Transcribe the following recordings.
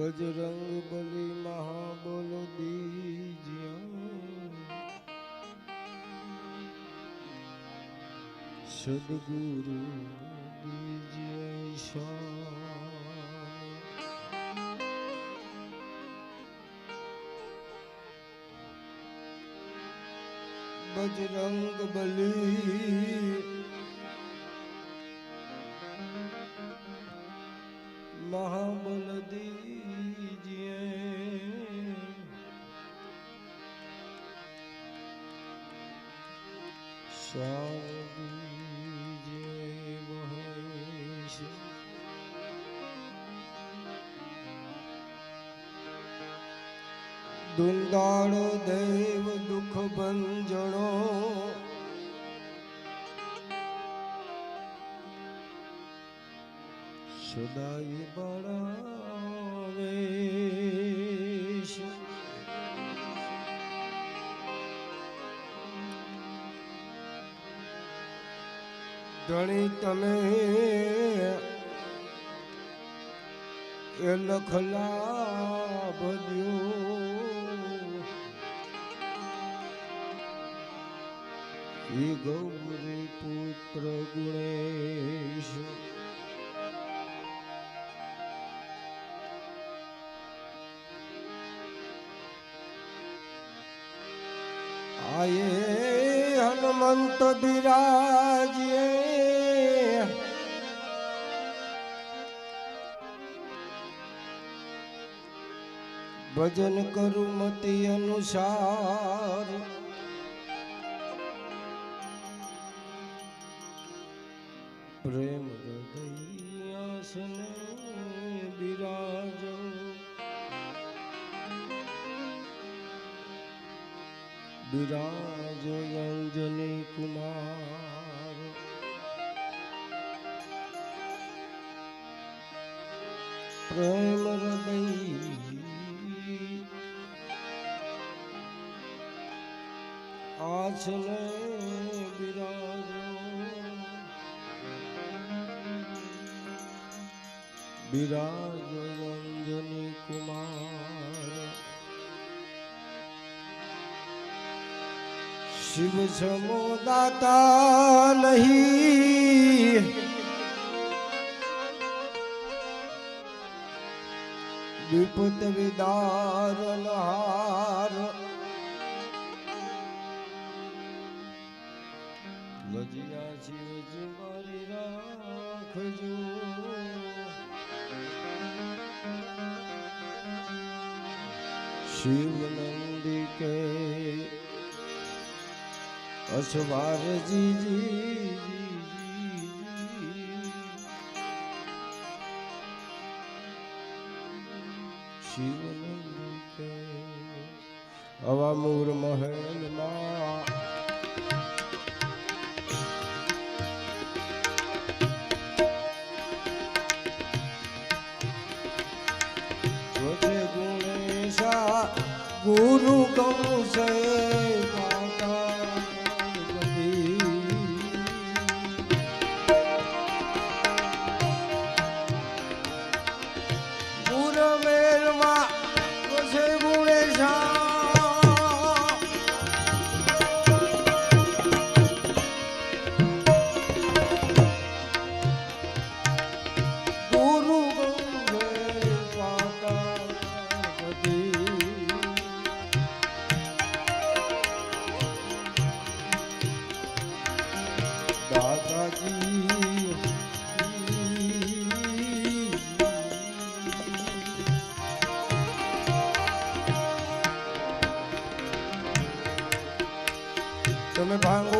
બજરંગ બલી મહાબલ દીજ્યા. સદગુરુ દીજ્ય બજરંગ બલી દુંદાળો દેવ દુઃખ ભંજણો. સદાય બળાવે ધણી તમે એ લખલા ભજ્યો ગૌરી પુત્ર ગુણેશ. આયે હનુમંત બિરાજે. ભજન કરું મતિ અનુસાર. પ્રેમ હૃદયાસને બિરાજો બિરાજ અંજની કુમાર. પ્રેમ હૃદય આછને બિરાજ અંજની કુમાર શિવ સમો દાતા નહીં વિપુત વિદાર હાર ગજિયા શિવજી મારી રાખજો શિવ નંદી કે અસવાર જી ગુરુ કંસે ભાંગો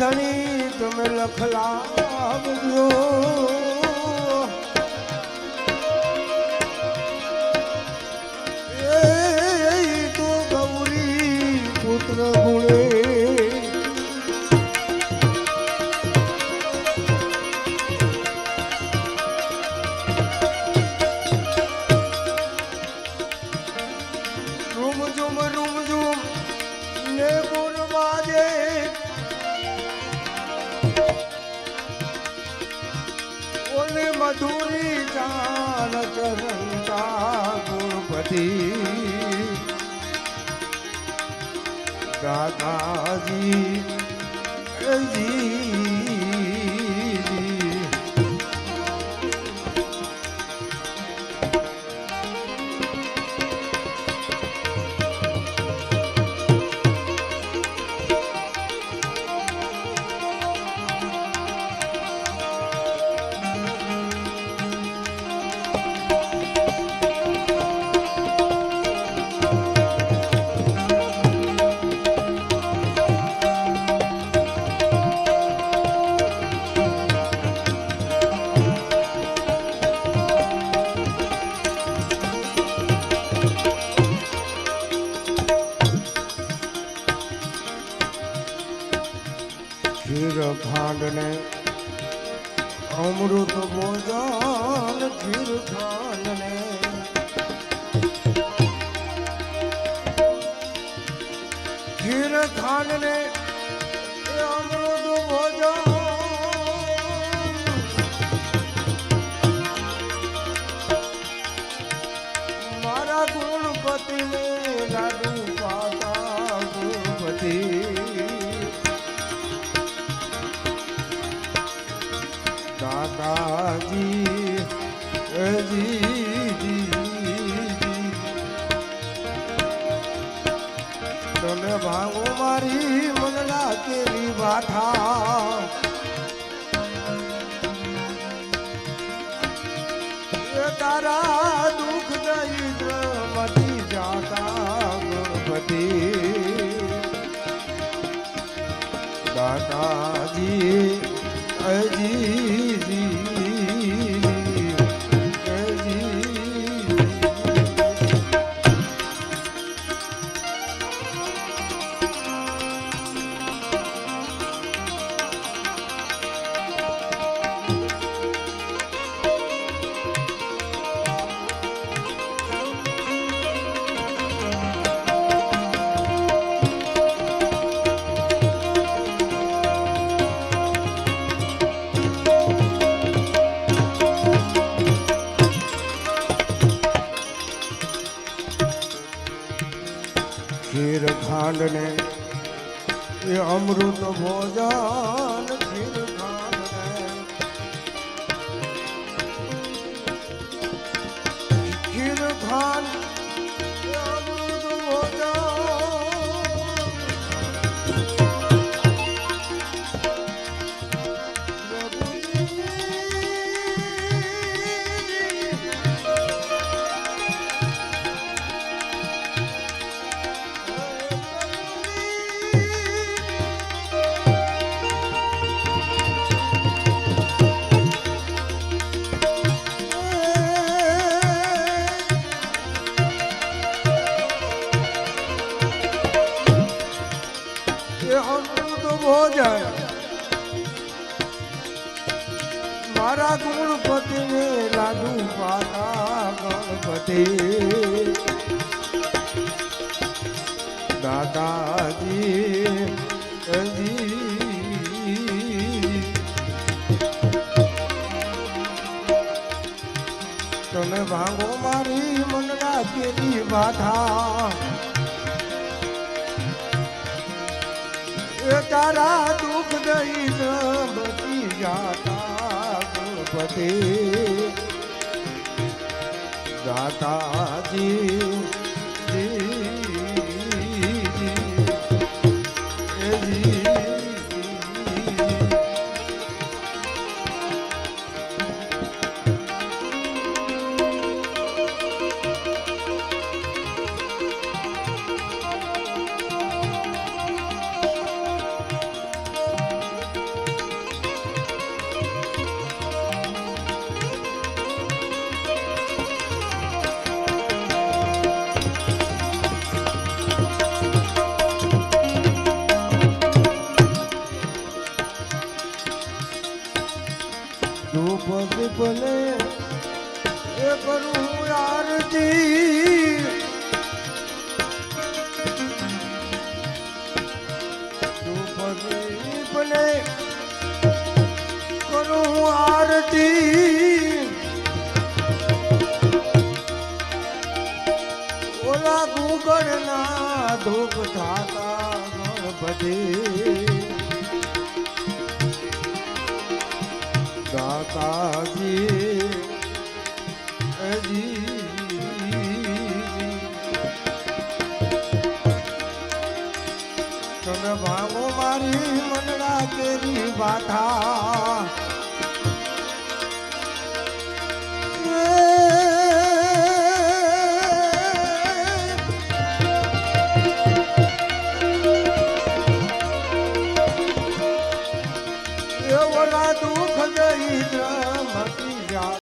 ધણી તમે લખ લાવજો નથી. દાદાજી જી ખીર ખાંડને અમૃત ભોજન ખીર ખાંડને ખીર ખાંડને દાદાજી તમે ભાંગો મારી મનડા કેરી બાધા. એ તારા દુઃખ દઈ બચી જાતા ગણપતિ દાતાજી દીપને કરું આરતી. ઓલા ગુગળના ધૂપ ધાતા ગણપતિ દાતાજી ભાગો મારી મનડા કેરી બાધા.